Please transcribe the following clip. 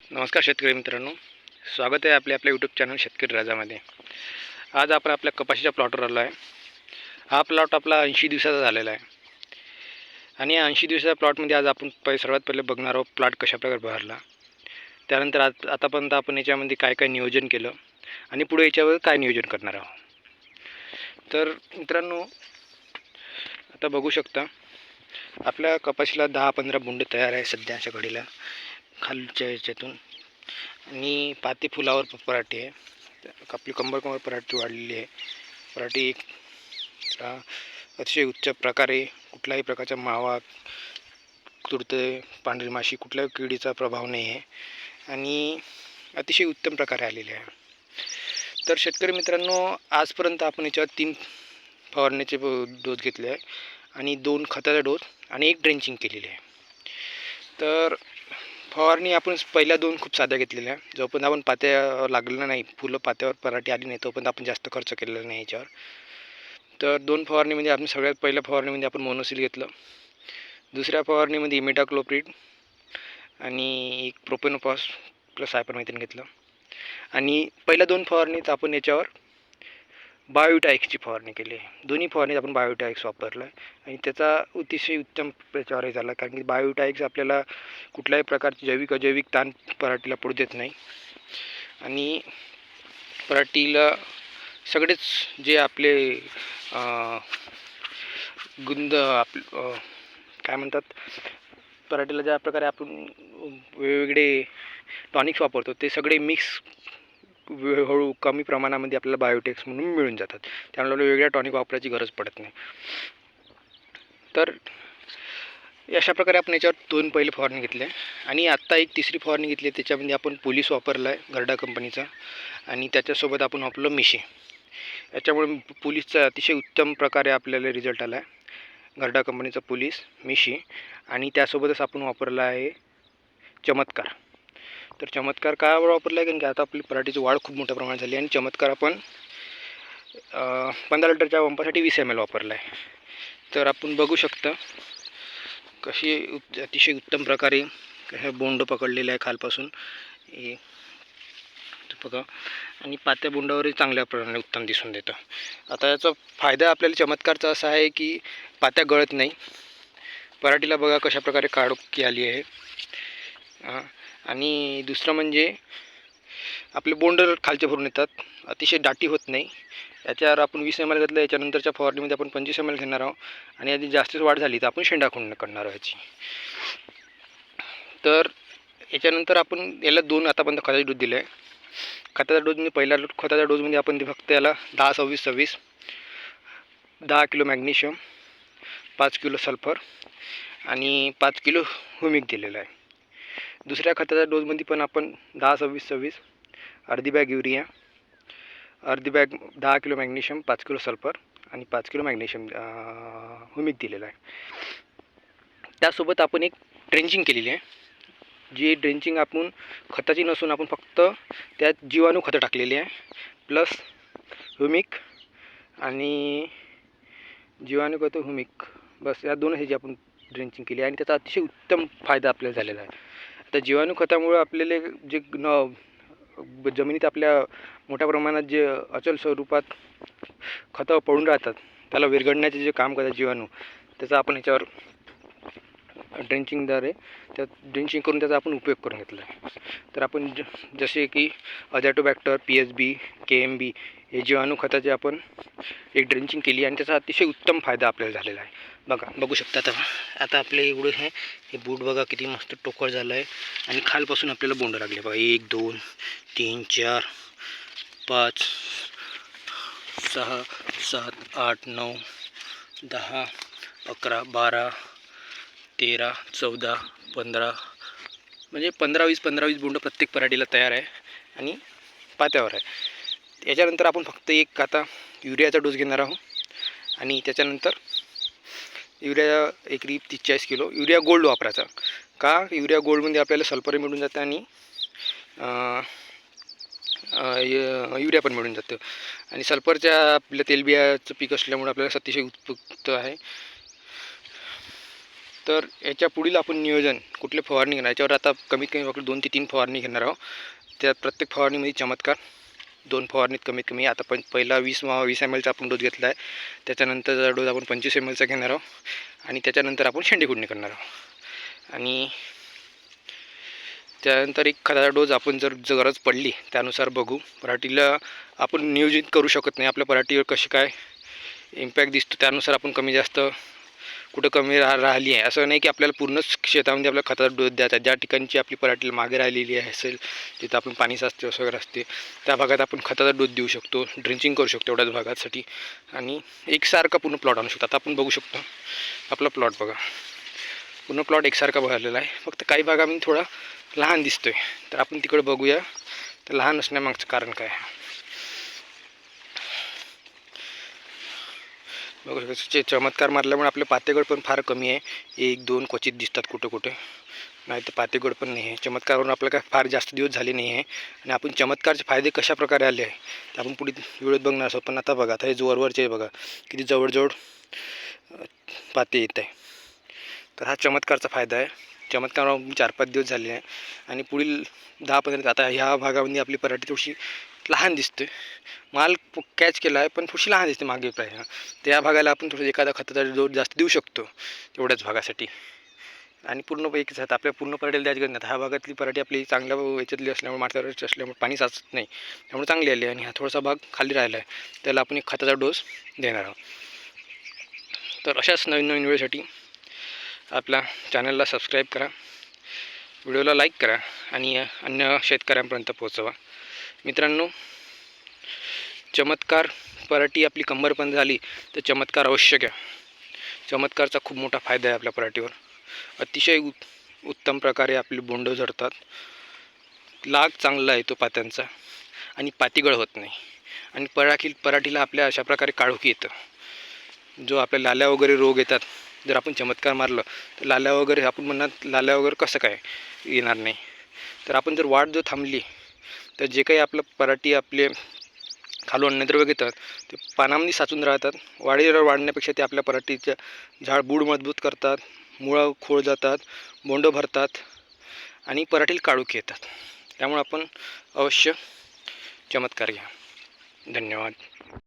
नमस्कार शेतकरी मित्रांनो. स्वागत आहे आपल्या आपल्या यूट्यूब चॅनल शेतकरी राजामध्ये. आज आपण आपल्या कपाशीच्या प्लॉटवर आलो आहे हा प्लॉट आपला ऐंशी दिवसाचा झालेला आहे. आणि या ऐंशी दिवसाच्या प्लॉटमध्ये आज आपण पहि सर्वात पहिले बघणार आहोत प्लॉट कशाप्रकारे भरला त्यानंतर आज आतापर्यंत आपण याच्यामध्ये काय काय नियोजन केलं आणि पुढे याच्यावर काय नियोजन करणार आहोत. तर मित्रांनो आता बघू शकता. आपल्या कपाशीला दहा पंधरा बुंड तयार आहे सध्याच्या घडीला. खालच्या ह्याच्यातून. आणि पाती फुलावर पराठे पराठी आहे. आपली कंबर कंबर पराठी वाढलेली आहे. पराठी एक अतिशय उच्च प्रकारे कुठल्याही प्रकारचा मावा तुडते पांढरी माशी कुठल्याही किडीचा प्रभाव नाही आहे. आणि अतिशय उत्तम प्रकारे आलेले आहे. तर शेतकरी मित्रांनो आजपर्यंत आपण याच्यावर तीन फवारण्याचे डोस घेतले आहे. आणि दोन खताचा डोस आणि एक ड्रेंचिंग केलेली आहे. तर फवारणी आपण पहिल्या दोन खूप साध्या घेतलेल्या. जोपर्यंत आपण पात्या लागलेलं नाही फुलं पात्यावर पराठी आली नाही तोपर्यंत आपण जास्त खर्च केलेला नाही याच्यावर. तर दोन फवारणीमध्ये आपण सगळ्यात पहिल्या फवारणीमध्ये आपण मोनोसिल घेतलं. दुसऱ्या फवारणीमध्ये इमिडाक्लोप्रिड आणि एक प्रोपेनोपॉस प्लस सायपरमॅथिन घेतलं. आणि पहिल्या दोन फवारणीत आपण याच्यावर बायोटॅक्सची फवारणी केली आहे. दोन्ही फवारणीत आपण बायोटॅक्स वापरलं आहे आणि त्याचा अतिशय उत्तम प्रचारही झाला. कारण की बायोटॅक्स आपल्याला कुठल्याही प्रकारचे जैविक अजैविक ताण पराठीला पडू देत नाही. आणि पराठीला सगळेच जे आपले गुंद आप काय म्हणतात? पराठीला ज्या प्रकारे आपण वेगवेगळे टॉनिक्स वापरतो ते सगळे मिक्स हळूहळू कमी प्रमाणामध्ये आपल्याला बायोटेक्स म्हणून मिळून जातात. त्यामुळे आपल्याला वेगळ्या टॉनिक वापरायची गरज पडत नाही. तर अशा प्रकारे आपण याच्यावर दोन पहिले फवारणी घेतले आणि आत्ता एक तिसरी फवारणी घेतली आहे. त्याच्यामध्ये आपण पोलीस वापरला आहे घरडा कंपनीचा. आणि त्याच्यासोबत आपण वापरलो मिशी. याच्यामुळे पोलीसचा अतिशय उत्तम प्रकारे आपल्याला रिझल्ट आला आहे घरडा कंपनीचा पोलीस मिशी. आणि त्यासोबतच आपण वापरला आहे चमत्कार. तर चमत्कार का वापरला आहे कारण की आता आपली पराठीची वाढ खूप मोठ्या प्रमाणात झाली आणि चमत्कार आपण पंधरा लिटरच्या पंपासाठी वीस एम एल वापरला आहे तर आपण बघू शकता कशी अतिशय उत्तम प्रकारे हे बोंड पकडलेलं आहे खालपासून. हे बघा. आणि पात्या बोंडावरही चांगल्या प्रमाणे उत्तम दिसून देतं. आता याचा फायदा आपल्याला चमत्कारचा असा आहे की पात्या गळत नाही. पराठीला बघा कशाप्रकारे काळोखी आली आहे. हां. आणि दुसरं म्हणजे आपले बोंड खालचे भरून येतात. अतिशय दाटी होत नाही. याच्यावर आपण वीस एम एल घेतलं याच्यानंतरच्या फवारणीमध्ये आपण पंचवीस एम एल घेणार आहोत. आणि आधी जास्तीच वाढ झाली तर आपण शेंडा खुंड करणार आहोत याची. तर याच्यानंतर आपण याला दोन आतापर्यंत खताचे डोस दिले. आहे खताचा डोस म्हणजे पहिला खताचा खताच्या डोसमध्ये म्हणजे आपण ते फक्त याला दहा सव्वीस सव्वीस दहा किलो मॅग्नेशियम पाच किलो सल्फर आणि पाच किलो हुमिक दिलेलं आहे. दुसऱ्या खताच्या डोसमध्ये पण आपण दहा सव्वीस सव्वीस अर्धी बॅग युरिया अर्धी बॅग दहा किलो मॅग्नेशियम पाच किलो सल्फर आणि पाच किलो मॅग्नेशियम हुमिक दिलेलं आहे. त्यासोबत आपण एक ट्रेंचिंग केलेली आहे. जी ड्रेंचिंग आपण खताची नसून आपण फक्त त्यात जीवाणू खतं टाकलेली आहे प्लस हुमिक आणि जीवाणू खतं हुमिक बस या दोन ह्याची आपण ड्रेंचिंग केली आहे आणि त्याचा अतिशय उत्तम फायदा आपल्याला झालेला आहे. आता जीवाणू खतामुळं आपल्याला जे न जमिनीत आपल्या मोठ्या प्रमाणात जे अचल स्वरूपात खतं पडून राहतात त्याला विरघडण्याचे जे काम करतात जीवाणू त्याचा आपण याच्यावर ड्रेंचिंगद्वारे त्यात ड्रेंचिंग करून त्याचा आपण उपयोग करून घेतला. आहे तर आपण ज जसे की azotobacter P H B K M B हे जीवाणू खताची आपण एक ड्रेंचिंग केली आणि त्याचा अतिशय उत्तम फायदा आपल्याला झालेला आहे. बघा बघू शकता आता. आता आपले एवढं हे हे बूट बघा किती मस्त टोकळ झालं आहे आणि खालपासून आपल्याला बोंड लागले बघा. एक दोन तीन चार पाच सहा सात आठ नऊ दहा अकरा बारा तेरा चौदा पंधरा म्हणजे पंधरा वीस पंधरा वीस बोंड प्रत्येक पराठीला तयार आहे आणि पात्यावर आहे. याच्यानंतर आपण फक्त एक आता युरियाचा डोस घेणार आहोत. आणि त्याच्यानंतर युरिया एकरी तीस चाळीस किलो युरिया गोल्ड वापरायचा. का? युरिया गोल्डमध्ये आपल्याला सल्फर मिळून जातं आणि युरिया पण मिळून जातं. आणि सल्फरच्या आपल्या तेलबियाचं पीक असल्यामुळे आपल्याला अतिशय उत्पुक्त आहे. तर याच्या पुढील आपण नियोजन कुठले फवारणी घेणार? याच्यावर आता कमीत कमी आपलं दोन ते तीन फवारणी घेणार आहोत. त्यात प्रत्येक फवारणीमध्ये चमत्कार दोन फवारणीत कमीत कमी आता पण पहिला वीस वीस एम एलचा आपण डोस घेतला आहे त्याच्यानंतरचा डोस आपण पंचवीस एम एलचा घेणार आहोत. आणि त्याच्यानंतर आपण शेंडीकुडणी करणार आहोत. आणि त्यानंतर एक खताचा डोस आपण जर जर गरज पडली त्यानुसार बघू. पराठीला आपण नियोजित करू शकत नाही. आपल्या पराठीवर कशी काय इम्पॅक्ट दिसतो त्यानुसार आपण कमी जास्त कुठं कमी रा राहिली आहे. असं नाही की आपल्याला पूर्णच शेतामध्ये आपल्या खताचा डोस द्यायचा ज्या ठिकाणची आपली पराठी मागे राहिलेली आहे असेल तिथं आपण पाणी साचते असं वगैरे असते. त्या भागात आपण खताचा डोस देऊ शकतो. ड्रिंचिंग करू शकतो एवढ्याच भागासाठी. आणि एकसारखा पूर्ण प्लॉट आणू शकतो. आता आपण बघू शकतो. आपला प्लॉट बघा. पूर्ण प्लॉट एकसारखा भरलेला आहे. फक्त काही भागामध्ये थोडा लहान दिसतो आहे तर आपण तिकडे बघूया. तर लहान असण्यामागचं कारण काय आहे. बघू शकता चे- चमत्कार मारल्यामुळे आपले पातेगड पण फार कमी आहे. एक दोन क्वचित दिसतात कुठं कुठे. नाही तर पातेगड पण नाही आहे. चमत्कारवरून आपल्याला काय फार जास्त दिवस झाले नाही आहे. आणि आपण चमत्कारचे फायदे कशा प्रकारे आले आहे ते आपण पुढे वेळेत बघणार असो पण आता बघा आता हे जोरवरचे बघा. किती जवळजवळ पाते येत आहे. तर हा चमत्कारचा फायदा आहे. चमत्कार चार पाच दिवस झाले आहे. आणि पुढील दहा पंधरा आता ह्या भागामध्ये आपली पराठी थोडीशी लहान दिसते माल कॅच केला आहे पण थोडीशी लहान दिसते मागे प्राय त्या भागाला आपण थोडं एखादा खताचा जोर जास्त देऊ शकतो तेवढ्याच भागासाठी. आणि पूर्णपैकीच आता आपल्या पूर्ण पराठीला द्यायची गरज नाही ह्या भागातली पराठी आपली चांगल्या याच्यातली असल्यामुळे माथ्यावरची असल्यामुळे पाणी साचत नाही. त्यामुळे चांगली आली आणि हा थोडासा भाग खाली राहिला आहे. त्याला आपण एक खताचा डोस देणार आहोत. तर अशाच नवीन नवीन वेळेसाठी आपल्या चॅनलला सबस्क्राईब करा. व्हिडिओला लाईक करा आणि अन्य शेतकऱ्यांपर्यंत पोहोचवा. मित्रांनो चमत्कार पराठी आपली कंबर पण झाली तर चमत्कार अवश्य घ्या. चमत्कारचा खूप मोठा फायदा आहे आपल्या पराठीवर. अतिशय उत्तम प्रकारे आपली बोंड झडतात. लाग चांगला येतो पात्यांचा आणि पातीगळ होत नाही. आणि पराठी पराठीला आपल्या अशा प्रकारे काळोखी येतं. जो आपल्या लाल्या वगैरे रोग येतात जर आपण चमत्कार मारलं तर लाल्या वगैरे आपण म्हणणार लाल्या वगैरे कसं काय येणार नाही. तर आपण जर वाढ जर थांबली तर जे काही आपलं पराठी आपले खालून अन्नद्रव्य घेतात ते पानामध्ये साचून राहतात. वाढीवर वाढण्यापेक्षा ते आपल्या पराठीचं झाड बूड मजबूत करतात मुळं खोळ जातात बोंड भरतात आणि पराठीला काळूक येतात त्यामुळे आपण अवश्य चमत्कार घ्या. धन्यवाद.